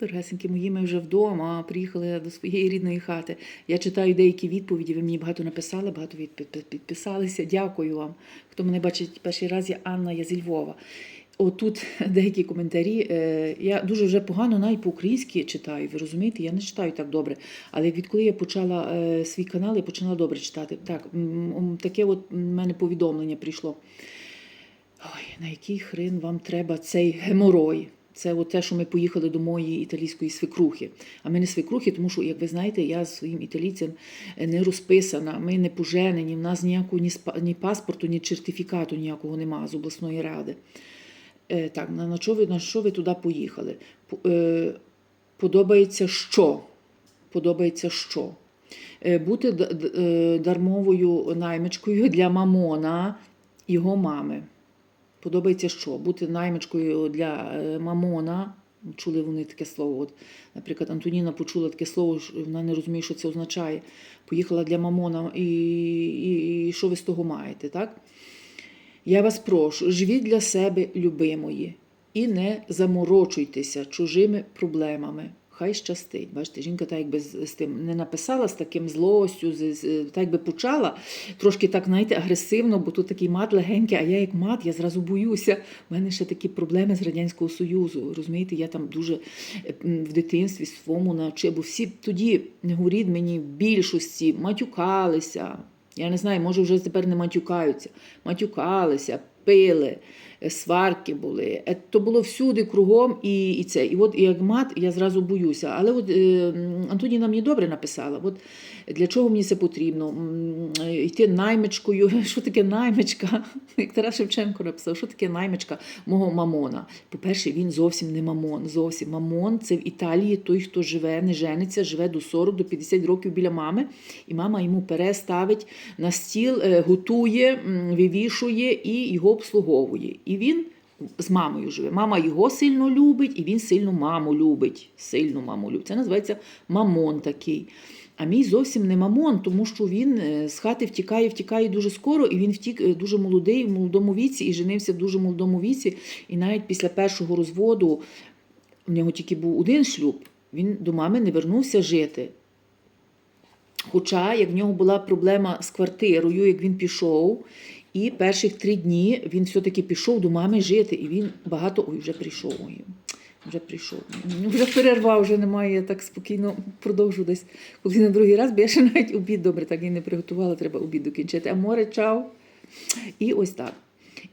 Дорогесенькі мої, ми вже вдома, приїхали до своєї рідної хати. Я читаю деякі відповіді, ви мені багато написали, багато підписалися. Дякую вам. Хто мене бачить перший раз, я Анна, я зі Львова. Отут деякі коментарі. Е, Я дуже вже погано навіть по-українськи читаю. Ви розумієте? Я не читаю так добре. Але відколи я почала е, свій канал, я почала добре читати. Так, таке от в мене повідомлення прийшло. Ой, на який хрен вам треба цей геморой? Це от те, що ми поїхали до моєї італійської свекрухи. А ми не свекрухи, тому що, як ви знаєте, я з своїм італійцем не розписана, ми не поженені, в нас ніякого ні, паспорту, ні сертифікату ніякого немає з обласної ради. Е, так, на, що ви, на що ви туди поїхали? По- Е, подобається що? Подобається що? Е, бути дармовою наймичкою для мамона його мами. Подобається що? Бути наймичкою для е, мамона. Чули вони таке слово. От, наприклад, Антоніна почула таке слово, що вона не розуміє, що це означає. Поїхала для мамона, і, і, і що ви з того маєте, так? Я вас прошу, живіть для себе, любимої, і не заморочуйтеся чужими проблемами. Хай щастить. Бачите, жінка так якби з, тим не написала з таким злостю, з, з, так якби почала трошки так, знаєте, агресивно, бо тут такий мат легенький, а я як мат, я зразу боюся. У мене ще такі проблеми з Радянського Союзу. Розумієте, я там дуже е, в дитинстві своєму навчив, бо всі тоді, не говоріть мені, в більшості матюкалися. Я не знаю, може вже тепер не матюкаються. Матюкалися, пили, сварки були. Е, То було всюди кругом і, і це. І от як мат, я зразу боюся. Але от е, Антоніна мені добре написала. От для чого мені це потрібно? Е, Йти наймичкою. Що таке наймичка? Як Тарас Шевченко написав, що таке наймичка мого мамона. По-перше, він зовсім не мамон. Зовсім мамон це в Італії той, хто живе, не жениться, живе до 40, до 50 років біля мами, і мама йому переставить на стіл, готує, вивішує і його обслуговує. І він з мамою живе. Мама його сильно любить, і він сильно маму любить. Сильно маму любить. Це називається мамон такий. А мій зовсім не мамон, тому що він е, з хати втікає, втікає дуже скоро, і він втік е, дуже молодий, в молодому віці, і женився в дуже молодому віці. І навіть після першого розводу в нього тільки був один шлюб. Він до мами не вернувся жити. Хоча, як в нього була проблема з квартирою, як він пішов, і перших три дні він все-таки пішов до мами жити, і він багато ой, вже прийшов. Ой, вже прийшов. Вже перервав, вже немає. Я так спокійно продовжу десь. Коли на другий раз, бо я ще навіть обід добре так і не приготувала, треба обід докінчити. А море чав. І ось так.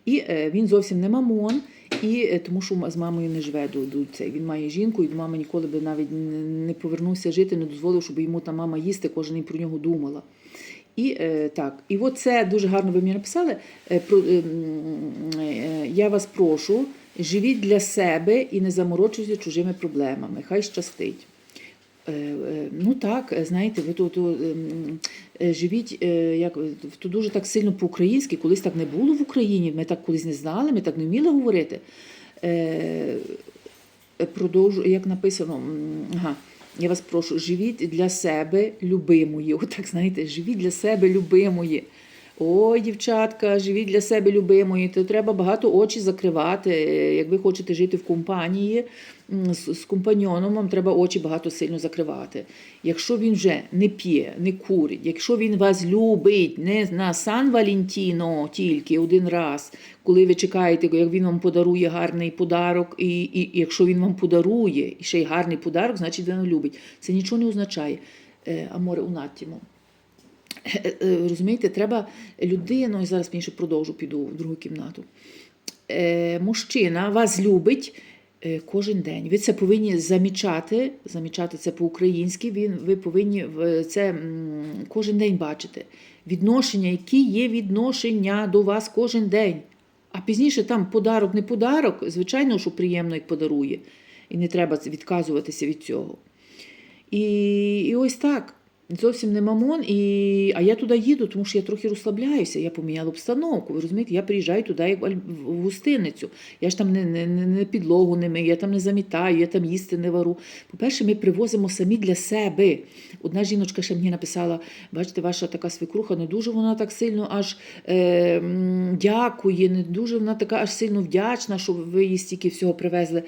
І е, він зовсім не мамон, і е, тому що з мамою не живе до, до цей. Він має жінку, і до мами ніколи би навіть не- не повернувся жити, не дозволив, щоб йому та мама їсти, кожен день про нього думала. І е, так, і от це дуже гарно ви мені написали. Е, про, е, е, я вас прошу, живіть для себе і не заморочуйтеся чужими проблемами. Хай щастить. Е, е, Ну так, е, знаєте, ви тут ем, е, живіть е, як то дуже так сильно по-українськи, колись так не було в Україні. Ми так колись не знали, ми так не вміли говорити. Е, е, Продовжу, як написано, ага, я вас прошу, живіть для себе любимої. Отак, знаєте, живіть для себе любимої. Ой, дівчатка, живіть для себе любимої, то треба багато очі закривати. Е, Як ви хочете жити в компанії з, компаньоном, вам треба очі багато сильно закривати. Якщо він вже не п'є, не курить, якщо він вас любить не на Сан Валентіно тільки один раз, коли ви чекаєте, як він вам подарує гарний подарок, і, і, якщо він вам подарує і ще й гарний подарок, значить він любить. Це нічого не означає. Е, Аморе унаттімо. Е, е, Розумієте, треба людину, і зараз більше продовжу, піду в другу кімнату. Е, мужчина вас любить кожен день. Ви це повинні замічати, замічати це по-українськи. Ви повинні це кожен день бачити. Відношення, які є відношення до вас кожен день. А пізніше там подарок, не подарок, звичайно, що приємно, як подарує. І не треба відказуватися від цього. І, і ось так. Зовсім не мамон, і... а я туди їду, тому що я трохи розслабляюся. Я поміняла обстановку. Ви розумієте, я приїжджаю туди як в гостиницю. Я ж там не, не, не, підлогу не мию, я там не замітаю, я там їсти не вару. По-перше, ми привозимо самі для себе. Одна жіночка ще мені написала: бачите, ваша така свекруха, не дуже вона так сильно аж е, дякує, не дуже вона така аж сильно вдячна, що ви їй стільки всього привезли.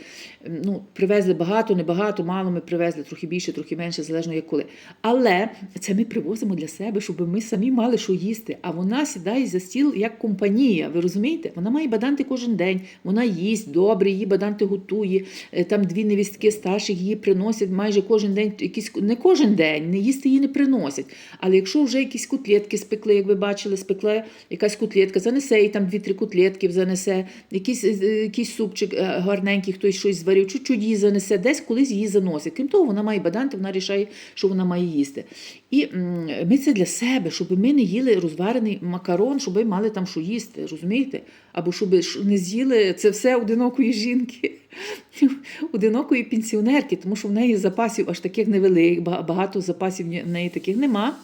Ну, привезли багато, небагато, мало ми привезли, трохи більше, трохи менше, залежно як коли. Але це ми привозимо для себе, щоб ми самі мали що їсти. А вона сідає за стіл як компанія. Ви розумієте? Вона має баданти кожен день. Вона їсть добре, її баданти готує. Е, Там дві невістки старших її приносять майже кожен день. Якісь не кожен день, не їсти її не приносять. Але якщо вже якісь котлетки спекли, як ви бачили, спекла якась котлетка, занесе їй там дві-три котлетки, занесе, якийсь, е, якийсь супчик е, гарненький, хтось щось зварив, чуть-чуть її занесе, десь колись її заносить. Крім того, вона має баданти, вона рішає, що вона має їсти. І ми це для себе, щоб ми не їли розварений макарон, щоб ми мали там що їсти, розумієте? Або щоб не з'їли це все одинокої жінки, одинокої пенсіонерки, тому що в неї запасів аж таких невеликих, багато запасів в неї таких нема.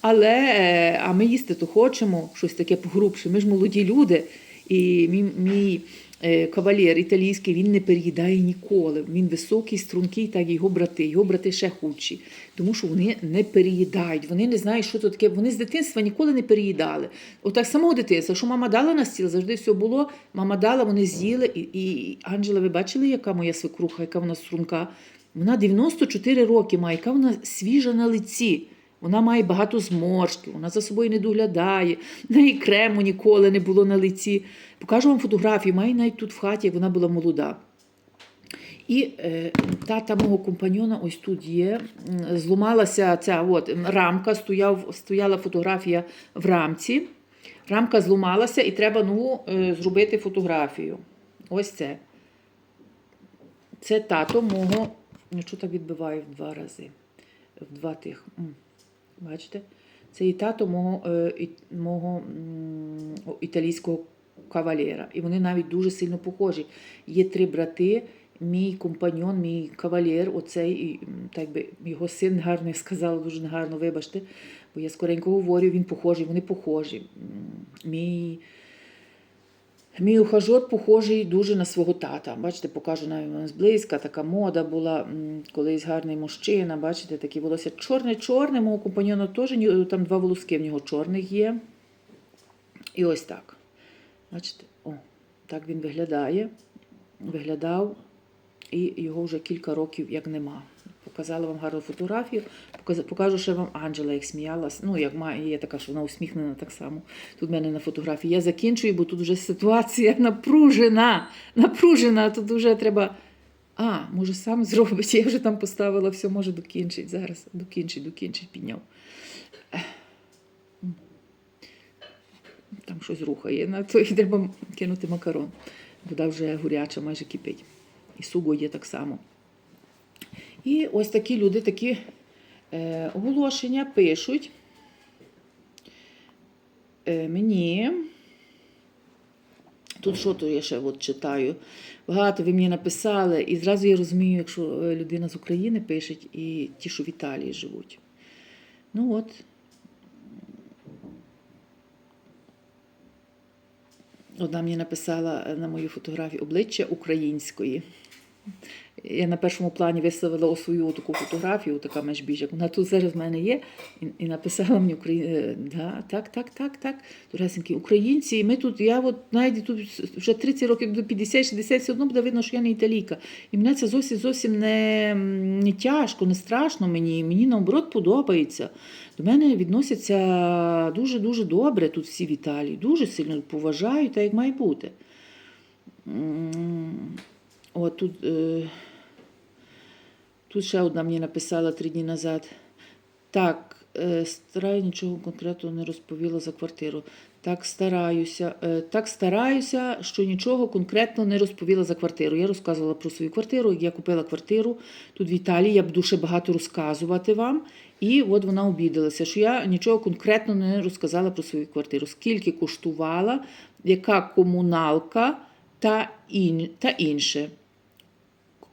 Але е, а ми їсти то хочемо, щось таке погрубше. Ми ж молоді люди, і мій, мій е, кавалер італійський він не переїдає ніколи. Він високий, стрункий, так його брати. Його брати ще худші, тому що вони не переїдають. Вони не знають, що це таке. Вони з дитинства ніколи не переїдали. Отак самого дитинства, що мама дала на стіл, завжди все було. Мама дала, вони з'їли. І, і Анджела, ви бачили, яка моя свекруха, яка вона струнка? Вона 94 роки має, яка вона свіжа на лиці. Вона має багато зморшків, вона за собою не доглядає, в неї крему ніколи не було на лиці. Покажу вам фотографію, має навіть тут в хаті, як вона була молода. І е, тата мого компаньона ось тут є. Зламалася ця от, рамка, стояв, стояла фотографія в рамці. Рамка зламалася і треба е, зробити фотографію. Ось це. Це тато мого. Ну, що так відбиваю в два рази. В два тих. Бачите? Це і тато мого, е, і, мого італійського кавалера. І вони навіть дуже сильно похожі. Є три брати. Мій компаньон, мій кавалер, оцей, так би його син гарно я сказала, дуже гарно, вибачте, бо я скоренько говорю, він похожий, вони похожі. Мій Мій ухажор похожий дуже на свого тата. Бачите, покажу навіть вам зблизька, така мода була колись гарний мужчина. Бачите, такі волосся чорне-чорне. Мого компаньона теж там два волоски в нього чорних є. І ось так. Бачите, о, так він виглядає. Виглядав, і його вже кілька років як нема. Показала вам гарну фотографію. Покажу ще вам Анджела, як сміялась. Ну, як має, є така, що вона усміхнена так само. Тут в мене на фотографії. Я закінчую, бо тут вже ситуація напружена. Напружена. Тут вже треба. А, може, сам зробить. Я вже там поставила все, може докінчить зараз. Докінчить, докінчить, підняв. Там щось рухає. На то і треба кинути макарон. Вода вже горяча, майже кипить. І суго є так само. І ось такі люди такі е, оголошення пишуть е, мені. Тут що то я ще от читаю. Багато ви мені написали, і зразу я розумію, якщо е, людина з України пише, і ті, що в Італії живуть. Ну от. Одна мені написала на мою фотографію обличчя української. Я на першому плані виставила свою таку фотографію, така межбіжок. Вона тут зараз в мене є, і, і написала мені Украї... е, да, так, так, так, так. Дорогесенькі, українці, і ми тут, я от навіть тут вже 30 років до 50-60, все одно буде видно, що я не італійка. І мене це зовсім зовсім не, не тяжко, не страшно мені. Мені наоборот подобається. До мене відносяться дуже-дуже добре тут всі в Італії. Дуже сильно поважають, так як має бути. От тут, е, тут ще одна мені написала три дні назад. Так, стараю, нічого конкретного не розповіла за квартиру. Так стараюся, так стараюся, що нічого конкретно не розповіла за квартиру. Я розказувала про свою квартиру, я купила квартиру тут в Італії. Я буду ще багато розказувати вам. І от вона обідалася, що я нічого конкретно не розказала про свою квартиру. Скільки коштувала, яка комуналка та, ін, та інше.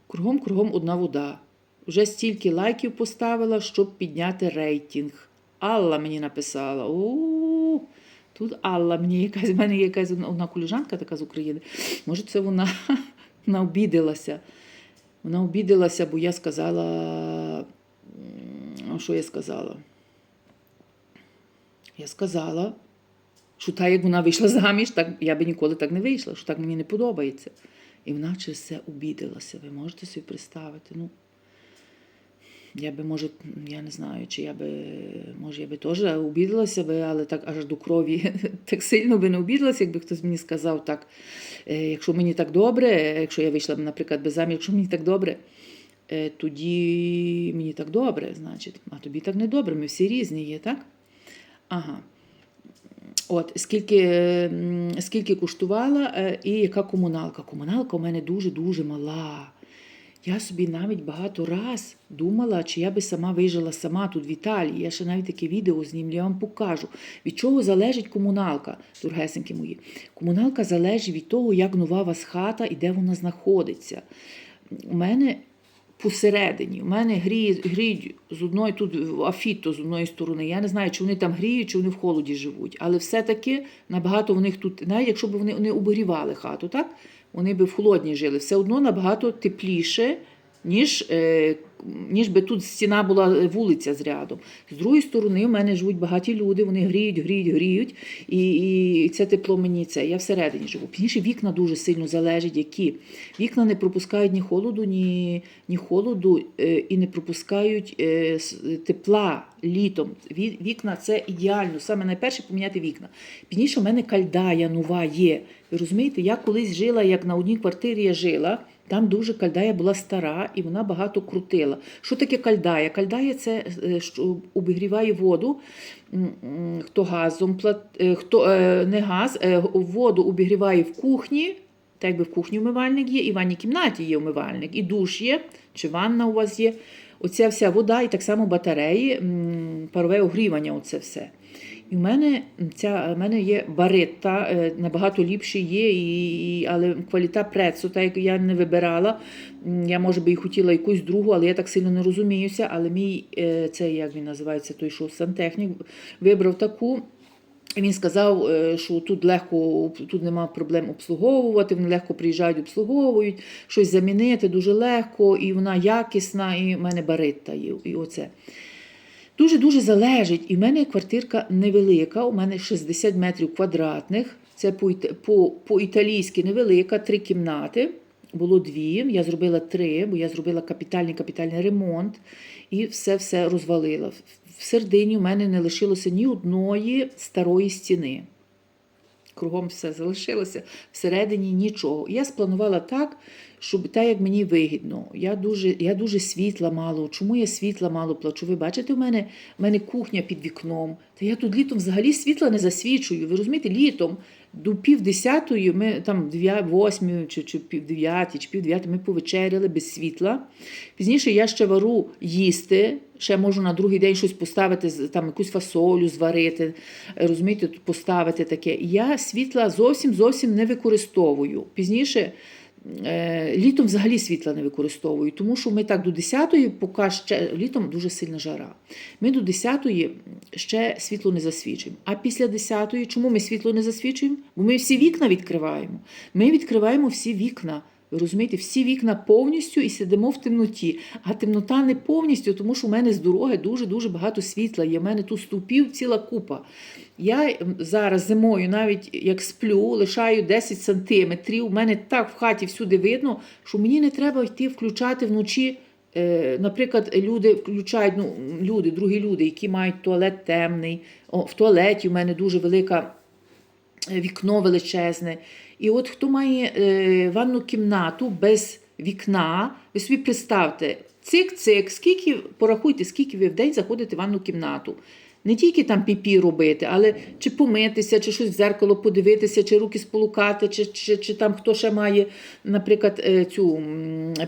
Кругом кругом одна вода. Вже стільки лайків поставила, щоб підняти рейтинг. Алла мені написала. у Тут Алла мені якась, в мене якась одна коліжанка така з України. Може, це вона, вона. Вона обідалася, бо я сказала. Що я сказала? Я сказала, що та, як вона вийшла заміж, так я би ніколи так не вийшла, що так мені не подобається. І вона через це обідалася. Ви можете собі представити? Ну, я би, може, я не знаю, чи я би, може, я би теж обідалася би, але так аж до крові так сильно би не обідалася, якби хтось мені сказав так, е, якщо мені так добре, якщо я вийшла б, наприклад, без заміж, якщо мені так добре, е, тоді мені так добре, значить, а тобі так не добре, ми всі різні є, так? Ага. От, скільки, скільки коштувала е, і яка комуналка? Комуналка у мене дуже-дуже мала. Я собі навіть багато раз думала, чи я би сама вижила сама тут в Італії. Я ще навіть таке відео знімлю, я вам покажу. Від чого залежить комуналка, дорогесенькі мої. Комуналка залежить від того, як нова вас хата і де вона знаходиться. У мене посередині, у мене гріє, гріють з одної тут афіто з одної сторони. Я не знаю, чи вони там гріють, чи вони в холоді живуть. Але все-таки набагато в них тут, навіть якщо б вони не обігрівали хату, так? Вони би в холодній жили, все одно набагато тепліше, ніж, е, ніж би тут стіна була вулиця з рядом. З другої сторони, в мене живуть багаті люди, вони гріють, гріють, гріють, і, і це тепло мені це. Я всередині живу. Пізніше вікна дуже сильно залежать, які. Вікна не пропускають ні холоду, ні, ні холоду е, і не пропускають е, тепла літом. Вікна це ідеально. Саме найперше поміняти вікна. Пізніше в мене кальдая нова є. Розумієте, я колись жила, як на одній квартирі я жила. Там дуже кальдая була стара і вона багато крутила. Що таке кальдая? Кальдая це е, що обігріває воду. Хто газом е, хто е, не газ, воду обігріває в кухні. Так якби в кухні вмивальник є, і в ванній кімнаті є вмивальник, і душ є, чи ванна у вас є. Оця вся вода, і так само батареї, парове огрівання, оце все. І в мене ця в мене є барита, е, набагато ліпші є, і, але кваліта прецу, так як я не вибирала. Я, може би, і хотіла якусь другу, але я так сильно не розуміюся. Але мій е, цей, як він називається, той що сантехнік, вибрав таку. Він сказав, е, що тут легко, тут нема проблем обслуговувати, вони легко приїжджають, обслуговують, щось замінити дуже легко, і вона якісна, і в мене барита є. І оце. Дуже-дуже залежить. І в мене квартирка невелика, у мене 60 метрів квадратних. Це по- по- по-італійськи невелика, три кімнати. Було дві, я зробила три, бо я зробила капітальний капітальний ремонт і все-все розвалила. В- В середині у мене не лишилося ні одної старої стіни. Кругом все залишилося, всередині нічого. Я спланувала так, щоб так, як мені вигідно. Я дуже, я дуже світла мало. Чому я світла мало плачу? Ви бачите, в мене, в мене кухня під вікном. Та я тут літом взагалі світла не засвічую. Ви розумієте, літом до пів десятої, ми там восьмі чи, чи пів дев'ятій, чи пів дев'ятій ми повечеряли без світла. Пізніше я ще вару їсти. Ще можу на другий день щось поставити, там якусь фасолю зварити, розумієте, поставити таке. Я світла зовсім зовсім не використовую. Пізніше літом взагалі світла не використовую, тому що ми так до 10-ї, поки ще літом дуже сильна жара. Ми до 10-ї ще світло не засвічуємо. А після 10-ї, чому ми світло не засвічуємо? Бо ми всі вікна відкриваємо. Ми відкриваємо всі вікна. Ви розумієте, всі вікна повністю і сидимо в темноті. А темнота не повністю, тому що у мене з дороги дуже-дуже багато світла є. У мене тут стовпів ціла купа. Я зараз зимою, навіть як сплю, лишаю 10 сантиметрів. У мене так в хаті всюди видно, що мені не треба йти включати вночі. Е, Наприклад, люди включають ну, люди, другі люди, які мають туалет темний. О, в туалеті у мене дуже велика е, вікно величезне. І от хто має е, ванну кімнату без вікна, ви собі представте, цик-цик, скільки, порахуйте, скільки ви в день заходите в ванну кімнату. Не тільки там піпі робити, але чи помитися, чи щось в зеркало подивитися, чи руки сполукати, чи, чи, чи там хто ще має, наприклад, е, цю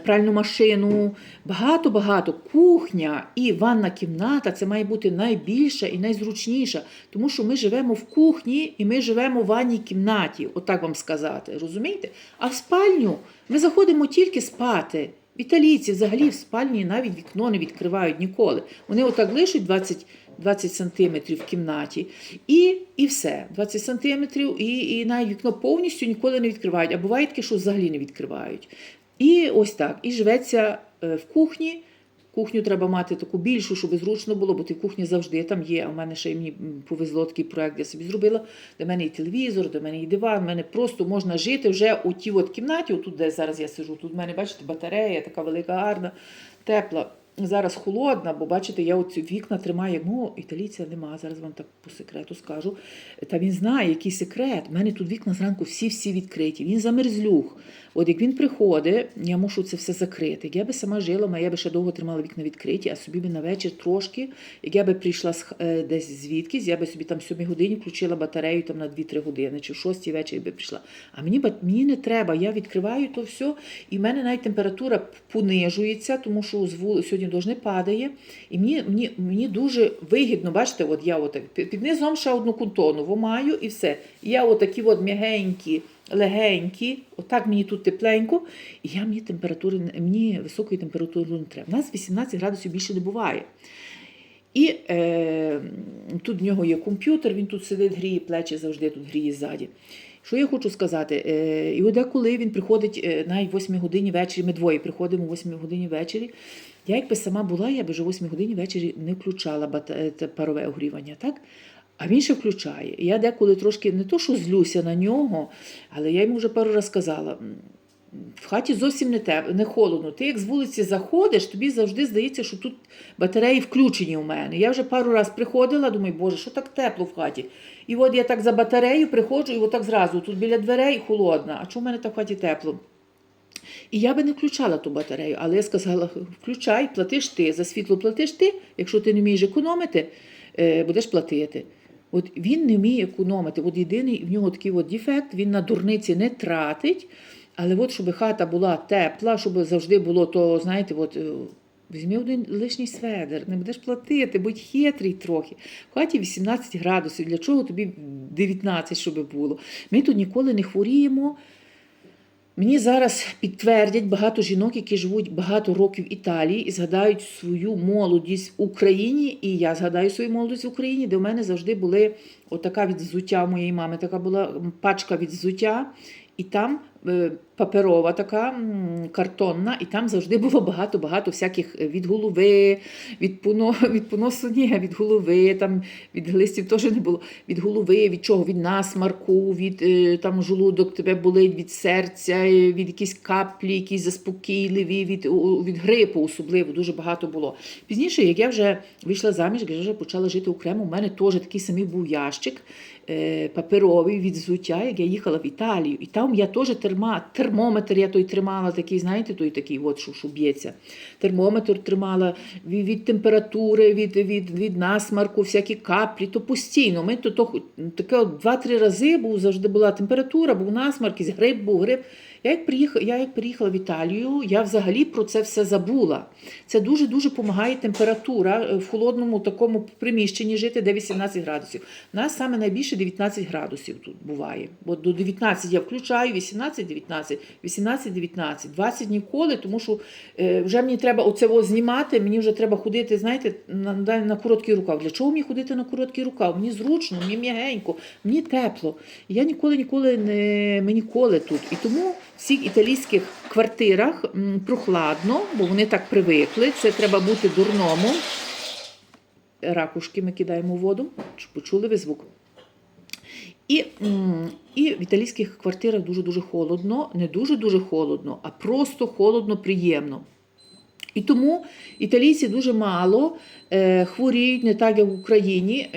пральну машину. Багато-багато. Кухня і ванна кімната це має бути найбільша і найзручніша, тому що ми живемо в кухні і ми живемо в ванній кімнаті, отак вам сказати, розумієте? А в спальню ми заходимо тільки спати. Італійці взагалі в спальні навіть вікно не відкривають ніколи. Вони отак лишуть 20, 20 сантиметрів в кімнаті, і, і все. 20 сантиметрів, і, і навіть вікно повністю ніколи не відкривають. А буває таке, що взагалі не відкривають. І ось так. І живеться е, в кухні. Кухню треба мати таку більшу, щоб зручно було, бо ти в кухні завжди там є. А в мене ще мені повезло такий проект, я собі зробила. В мене і телевізор, в мене і диван, в мене просто можна жити вже у тій от кімнаті, отут, де зараз я сижу. Тут в мене, бачите, батарея, така велика, гарна, тепла. Зараз холодна, бо бачите, я оці вікна тримаю, як ну, італійця нема. Зараз вам так по секрету скажу. Та він знає, який секрет. У мене тут вікна зранку всі-всі відкриті. Він замерзлюх. От як він приходить, я мушу це все закрити. Як я би сама жила, я би ще довго тримала вікна відкриті, а собі би на вечір трошки, як я би прийшла е, десь звідкись, я би собі там в 7 годині включила батарею там на 2-3 години, чи в 6 вечір би прийшла. А мені, мені не треба, я відкриваю то все, і в мене навіть температура понижується, тому що з сьогодні дощ не падає. І мені, мені, мені дуже вигідно, бачите, от я отак, під низом ще одну кунтонову маю і все. І я отакі от м'ягенькі, легенькі, отак мені тут тепленько, і я мені температури, мені високої температури не треба. У нас 18 градусів більше не буває. І е, тут в нього є комп'ютер, він тут сидить, гріє плечі, завжди тут гріє ззаді. Що я хочу сказати? Е, і деколи він приходить навіть в 8 годині ввечері, ми двоє приходимо о 8 годині ввечері. Я якби сама була, я б вже о 8 годині ввечері не включала е, парове огрівання, так? А він ще включає. Я деколи трошки не то, що злюся на нього, але я йому вже пару разів сказала. В хаті зовсім не те, не холодно. Ти як з вулиці заходиш, тобі завжди здається, що тут батареї включені у мене. Я вже пару разів приходила, думаю, боже, що так тепло в хаті. І от я так за батарею приходжу, і отак зразу тут біля дверей холодно. А чому в мене так в хаті тепло? І я би не включала ту батарею, але я сказала: включай, платиш ти, за світло платиш ти, якщо ти не вмієш економити, е, будеш платити. От він не вміє економити. От єдиний в нього такий от дефект, він на дурниці не тратить. Але от щоб хата була тепла, щоб завжди було то, знаєте, от. е, Візьми один лишній сведер, не будеш платити, будь хитрий трохи. В хаті 18 градусів. Для чого тобі 19, щоб було? Ми тут ніколи не хворіємо. Мені зараз підтвердять багато жінок, які живуть багато років в Італії і згадають свою молодість в Україні. І я згадаю свою молодість в Україні, де в мене завжди були отака від взуття моєї мами, така була пачка від взуття, і там е, паперова така картонна, і там завжди було багато-багато всяких е, від голови, від, поно, від поносу, ні, від голови, там від глистів теж не було. Від голови, від чого? Від насмарку, від е, там жолудок тебе болить, від серця, від якісь каплі, якісь заспокійливі, від, від грипу особливо дуже багато було. Пізніше, як я вже вийшла заміж, я вже почала жити окремо, у мене теж такий самий був ящик паперовий від взуття, як я їхала в Італію. І там я теж терма, термометр я той тримала, такий, знаєте, той такий, от, що, що б'ється. Термометр тримала від, від температури, від, від, від насмарку, всякі каплі, то постійно. Ми то, то таке два-три рази був, завжди була температура, був насмарк, гриб був грип. Я як, приїхала, я як приїхала в Італію, я взагалі про це все забула. Це дуже-дуже допомагає температура е, в холодному такому приміщенні жити, де 18 градусів. У нас саме найбільше 19 градусів тут буває. Бо до 19 я включаю, 18, 19, 18, 19, 20 ніколи, тому що е, вже мені треба оце знімати, мені вже треба ходити, знаєте, на, на, короткий рукав. Для чого мені ходити на короткий рукав? Мені зручно, мені м'ягенько, мені тепло. Я ніколи, ніколи не ми ніколи тут. І тому всіх італійських квартирах прохладно, бо вони так привикли. Це треба бути дурному. Ракушки ми кидаємо в воду, почули ви звук. І, і в італійських квартирах дуже-дуже холодно, не дуже-дуже холодно, а просто холодно, приємно. І тому італійці дуже мало е, хворіють, не так як в Україні.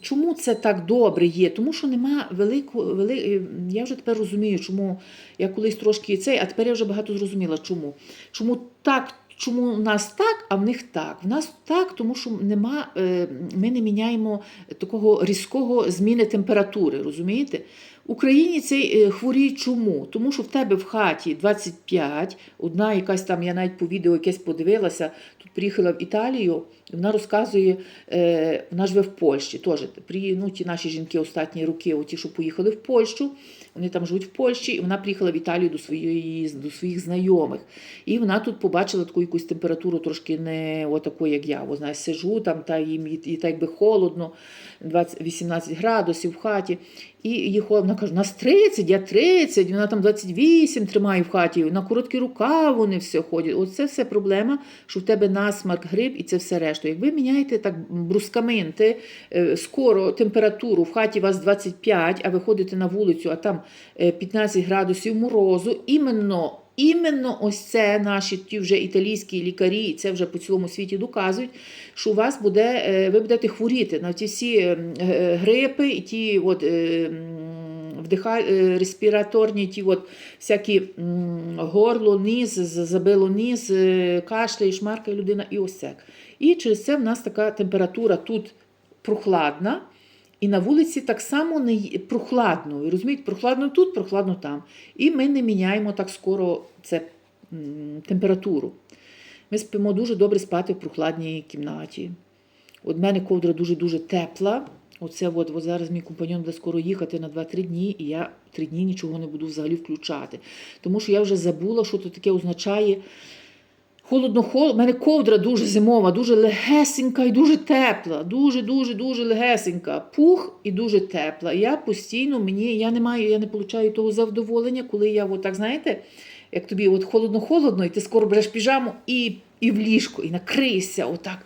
Чому це так добре є? Тому що нема великого. Вели... е, Я вже тепер розумію, чому я колись трошки цей, а тепер я вже багато зрозуміла, чому. Чому так, чому в нас так, а в них так. В нас так, тому що нема, е, ми не міняємо такого різкого зміни температури, розумієте? Україні цей е, хворіють чому? Тому що в тебе в хаті 25, одна якась там, я навіть по відео якесь подивилася, тут приїхала в Італію, і вона розказує, е, вона живе в Польщі теж. Ну, ті наші жінки останні роки, ті, що поїхали в Польщу, вони там живуть в Польщі, і вона приїхала в Італію до, своєї, до своїх знайомих. І вона тут побачила таку якусь температуру трошки не отаку, як я. Знаєш, сижу там, та їм і так би холодно, 20, 18 градусів в хаті. І її холодно, каже, нас 30, я 30, вона там 28 тримає в хаті, на короткі рукав вони все ходять. Оце все проблема, що в тебе насмарк, грип і це все решту. Як ви міняєте так брускаменти, е, скоро температуру, в хаті у вас 25, а ви ходите на вулицю, а там е, 15 градусів морозу, іменно Іменно ось це наші ті вже італійські лікарі, і це вже по цілому світі доказують, що у вас буде, е, ви будете хворіти на ті всі е, е, грипи і ті от, вдиха, респіраторні, ті от всякі горло, ніс, забило ніс, кашляє, шмаркає людина і ось. І через це в нас така температура тут прохладна. І на вулиці так само не прохладно. Ви розумієте, прохладно тут, прохладно там. І ми не міняємо так скоро це, температуру. Ми спимо дуже добре спати в прохладній кімнаті. От мене ковдра дуже-дуже тепла. Оце от, от зараз мій компаньон буде скоро їхати на 2-3 дні, і я 3 дні нічого не буду взагалі включати. Тому що я вже забула, що це таке означає. Холодно, холодно. У мене ковдра дуже зимова, дуже легесенька і дуже тепла. Дуже, дуже, дуже легесенька. Пух і дуже тепла. Я постійно мені, я не маю, я не получаю того завдоволення, коли я от так, знаєте, як тобі от холодно-холодно, і ти скоро береш піжаму і, і в ліжко, і накрийся отак.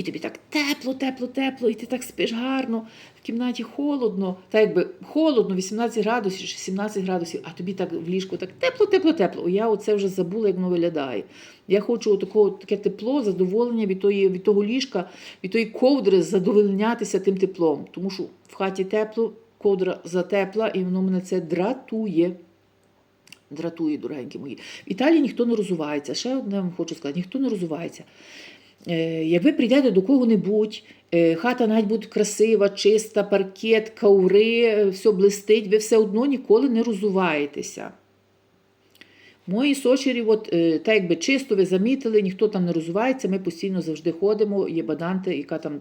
І тобі так тепло, тепло, тепло, і ти так спиш гарно, в кімнаті холодно, так якби холодно, 18 градусів чи 17 градусів, а тобі так в ліжку так тепло, тепло, тепло. Я оце вже забула, як воно виглядає. Я хочу отакого, таке тепло, задоволення від, тої, від того ліжка, від тої ковдри задовольнятися тим теплом. Тому що в хаті тепло, ковдра затепла, і воно мене це дратує. Дратує, дорогенькі мої. В Італії ніхто не розувається. Ще одне вам хочу сказати: ніхто не розувається. Е, Як ви прийдете до кого-небудь, е, хата навіть буде красива, чиста, паркет, каури, е, все блистить, ви все одно ніколи не розуваєтеся. Мої сочері, от, так якби чисто ви замітили, ніхто там не розувається, ми постійно завжди ходимо, є баданте, яка там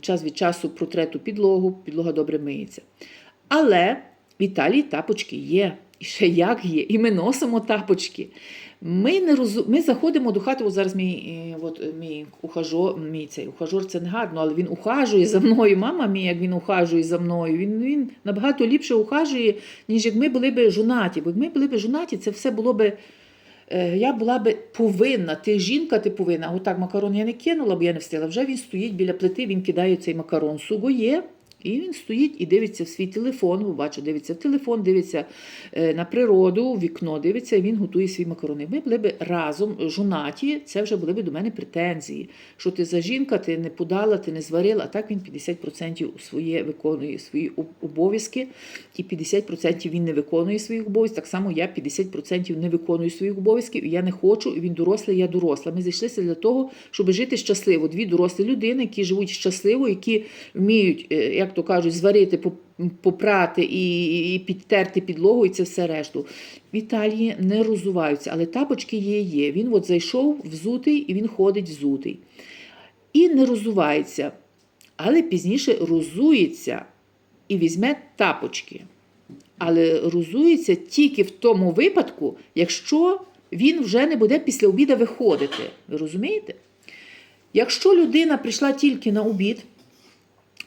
час від часу протре ту підлогу, підлога добре миється. Але в Італії тапочки є. І ще як є. І ми носимо тапочки. Ми не розу... ми заходимо до хати. Зараз мій, е, от, е, мій ухажор, мій цей ухажор це не гарно, але він ухажує за мною. Мама мій, як він ухажує за мною. Він, він набагато ліпше ухажує, ніж як ми були б жонаті. Бо як ми були б жонаті, це все було би. е, Я була би повинна, ти жінка, ти повинна. Отак макарон я не кинула, бо я не встигла. Вже він стоїть біля плити, він кидає цей макарон. Суго є. І він стоїть і дивиться в свій телефон, бачите, дивиться в телефон, дивиться е, на природу, вікно дивиться, і він готує свій макарони. Ми були б разом жонаті, це вже були б до мене претензії. Що ти за жінка, ти не подала, ти не зварила, а так він 50% своє виконує свої обов'язки, і 50% він не виконує своїх обов'язків. Так само я 50% не виконую своїх обов'язків, і я не хочу, і він дорослий, я доросла. Ми зайшлися для того, щоб жити щасливо. Дві дорослі людини, які живуть щасливо, які вміють, е, як то кажуть, зварити, попрати і, підтерти підлогу, і це все решту. В Італії не розуваються, але тапочки є, є. Він от зайшов взутий і він ходить взутий. І не розувається, але пізніше розується і візьме тапочки. Але розується тільки в тому випадку, якщо він вже не буде після обіду виходити. Ви розумієте? Якщо людина прийшла тільки на обід,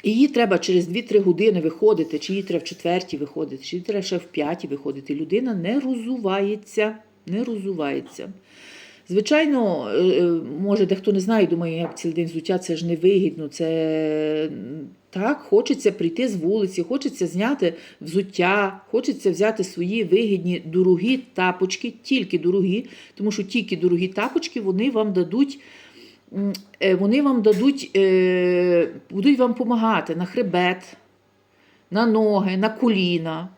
і їй треба через 2-3 години виходити, чи їй треба в четвертій виходити, чи їй треба ще в п'ятій виходити, людина не розувається. Не розувається. Звичайно, е, е, може, дехто не знає, думає, як цілий день взуття, це ж невигідно. Це так, хочеться прийти з вулиці, хочеться зняти взуття, хочеться взяти свої вигідні дорогі тапочки, тільки дорогі, тому що тільки дорогі тапочки вони вам дадуть. Е, Вони вам дадуть, е, будуть вам допомагати на хребет, на ноги, на коліна.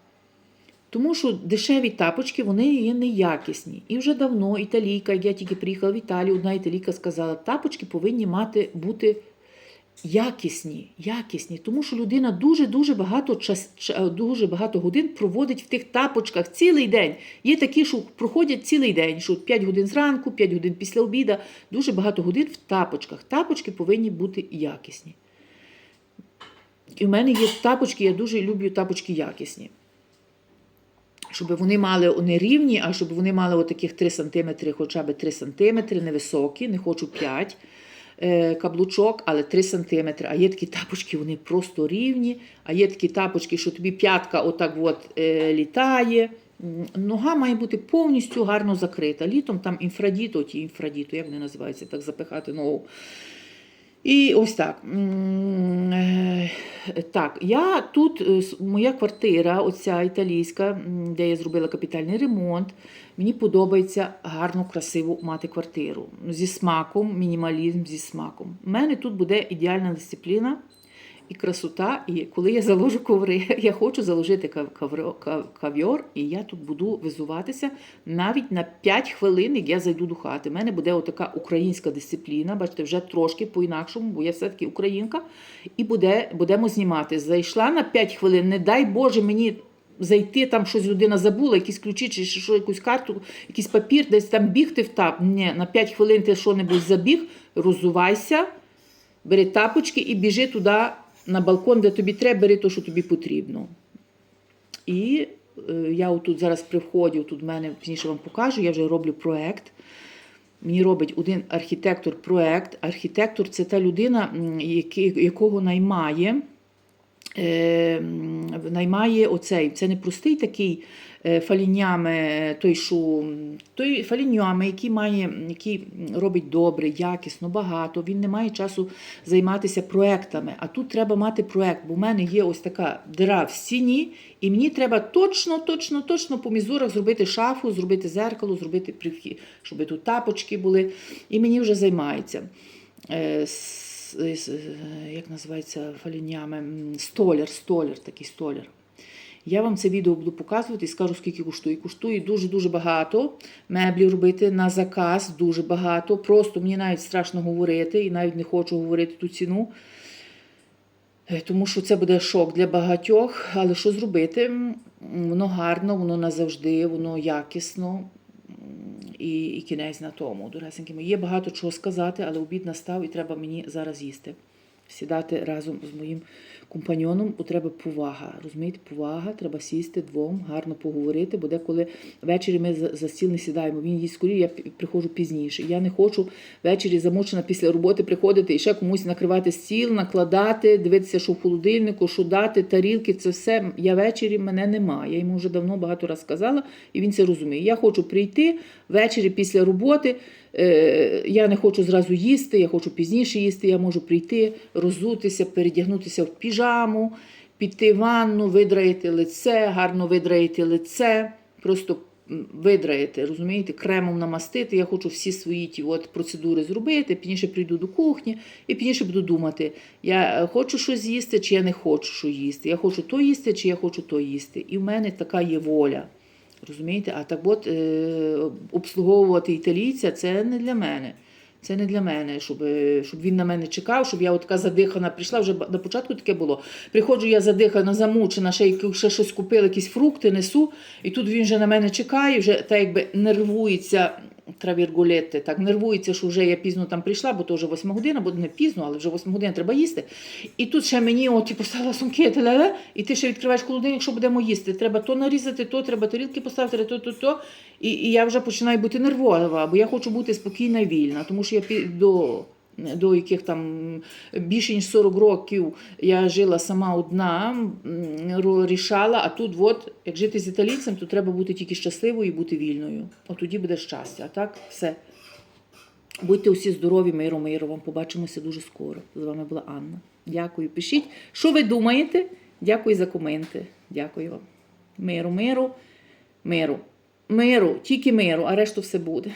Тому що дешеві тапочки вони є неякісні. І вже давно італійка, як я тільки приїхала в Італію, одна італійка сказала, тапочки повинні мати бути якісні, якісні, тому що людина дуже дуже багато час, дуже багато годин проводить в тих тапочках цілий день. Є такі, що проходять цілий день, що 5 годин зранку, 5 годин після обіда, дуже багато годин в тапочках. Тапочки повинні бути якісні. І в мене є тапочки, я дуже люблю тапочки якісні. Щоб вони мали не рівні, а щоб вони мали отаких 3 см, хоча б 3 см, невисокі, не хочу 5 е, каблучок, але 3 см. А є такі тапочки, вони просто рівні, а є такі тапочки, що тобі п'ятка отак от, е, літає. Нога має бути повністю гарно закрита. Літом там інфрадіто, ті інфрадіто, як вони називаються, так запихати ногу. І ось так. Е, Так, я тут, е, моя квартира, оця італійська, де я зробила капітальний ремонт. Мені подобається гарну, красиву мати квартиру. Зі смаком, мінімалізм зі смаком. У мене тут буде ідеальна дисципліна і красота. І коли я заложу коври, я хочу заложити кав- кав'йор, і я тут буду визуватися навіть на 5 хвилин, як я зайду до хати. У мене буде отака українська дисципліна, бачите, вже трошки по-інакшому, бо я все-таки українка, і буде, будемо знімати. Зайшла на 5 хвилин, не дай Боже мені. Зайти, там щось людина забула, якісь ключі, чи що, якусь карту, якийсь папір, десь там бігти в тап. Ні, на 5 хвилин ти що-небудь забіг, розувайся, бери тапочки і біжи туди на балкон, де тобі треба, бери те, що тобі потрібно. І е, я отут зараз при вході, тут в мене пізніше вам покажу, я вже роблю проект. Мені робить один архітектор проект. Архітектор це та людина, якого наймає. Е, наймає оцей. Це не простий такий фалінями, той, що, той фалінями, який має, який робить добре, якісно, багато. Він не має часу займатися проектами. А тут треба мати проект, бо в мене є ось така дира в стіні, і мені треба точно, точно, точно по мізурах зробити шафу, зробити зеркало, зробити прихід, щоб тут тапочки були. І мені вже займається. Е, е, як називається фалінями? Столяр, столяр, такий столяр. Я вам це відео буду показувати і скажу, скільки коштує. Коштує дуже-дуже багато. Меблі робити на заказ дуже багато. Просто мені навіть страшно говорити, і навіть не хочу говорити ту ціну. Е, Тому що це буде шок для багатьох. Але що зробити? Воно гарно, воно назавжди, воно якісно. І, і кінець на тому. Доресенькі мої. Є багато чого сказати, але обід настав і треба мені зараз їсти. Сідати разом з моїм компаньоном, треба повага. Розумієте, повага, треба сісти двом, гарно поговорити, бо деколи ввечері ми за, стіл не сідаємо. Він їсть скоріше, я приходжу пізніше. Я не хочу ввечері замучена після роботи приходити і ще комусь накривати стіл, накладати, дивитися, що в холодильнику, що дати, тарілки, це все. Я ввечері мене немає. Я йому вже давно багато разів сказала, і він це розуміє. Я хочу прийти ввечері після роботи. Е, я не хочу зразу їсти, я хочу пізніше їсти. Я можу прийти, розутися, передягнутися в піжаму, піти в ванну, видраїти лице, гарно видраїти лице, просто м, видраїти, розумієте, кремом намастити. Я хочу всі свої ті от процедури зробити. Пізніше прийду до кухні і пізніше буду думати, я е, хочу щось їсти, чи я не хочу що їсти. Я хочу то їсти, чи я хочу то їсти. І в мене така є воля. Розумієте? А так от е, обслуговувати італійця це не для мене. Це не для мене, щоб, щоб він на мене чекав, щоб я от така задихана прийшла. Вже на початку таке було. Приходжу я задихана, замучена, ще, ще щось купила, якісь фрукти несу, і тут він вже на мене чекає, вже так якби нервується. Травіргулети, так нервується, що вже я пізно там прийшла, бо то вже восьма година, бо не пізно, але вже восьма година треба їсти. І тут ще мені от, типу, поставила сумки, та-ля-ля, і ти ще відкриваєш холодильник, що будемо їсти. Треба то нарізати, то треба тарілки поставити, то, то, то. І, і я вже починаю бути нервова, бо я хочу бути спокійна і вільна, тому що я до. До яких там більше ніж 40 років я жила сама одна, рішала, а тут, от, як жити з італійцем, то треба бути тільки щасливою і бути вільною. От тоді буде щастя. А так, все. Будьте усі здорові, миру, миру. Вам побачимося дуже скоро. З вами була Анна. Дякую. Пишіть, що ви думаєте. Дякую за коменти. Дякую вам. Миру, миру, миру. Миру, тільки миру, а решту все буде.